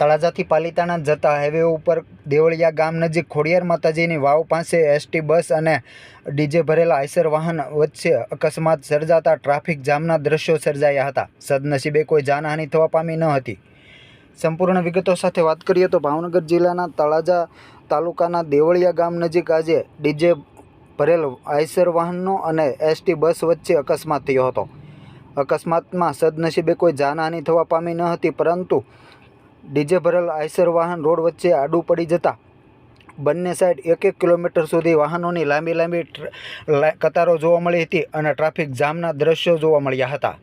તળાજાથી પાલિતાણા જતા હાઈવે ઉપર દેવળિયા ગામ નજીક ખોડિયાર માતાજીની વાવ પાસે એસટી બસ અને ડીજે ભરેલા આઈસર વાહન વચ્ચે અકસ્માત સર્જાતા ટ્રાફિક જામના દ્રશ્યો સર્જાયા હતા. સદનસીબે કોઈ જાનહાનિ થવા પામી ન હતી. સંપૂર્ણ વિગતો સાથે વાત કરીએ તો ભાવનગર જિલ્લાના તળાજા તાલુકાના દેવળિયા ગામ નજીક આજે ડીજે ભરેલ આઈસર વાહનનો અને એસટી બસ વચ્ચે અકસ્માત થયો હતો. અકસ્માતમાં સદનસીબે કોઈ જાનહાનિ થવા પામી ન હતી, પરંતુ ડીજે ભરેલ આઈસર વાહન રોડ વચ્ચે આડું પડી જતાં બંને સાઈડ એક એક કિલોમીટર સુધી વાહનોની લાંબી લાંબી કતારો જોવા મળી હતી અને ટ્રાફિક જામના દ્રશ્યો જોવા મળ્યા હતા.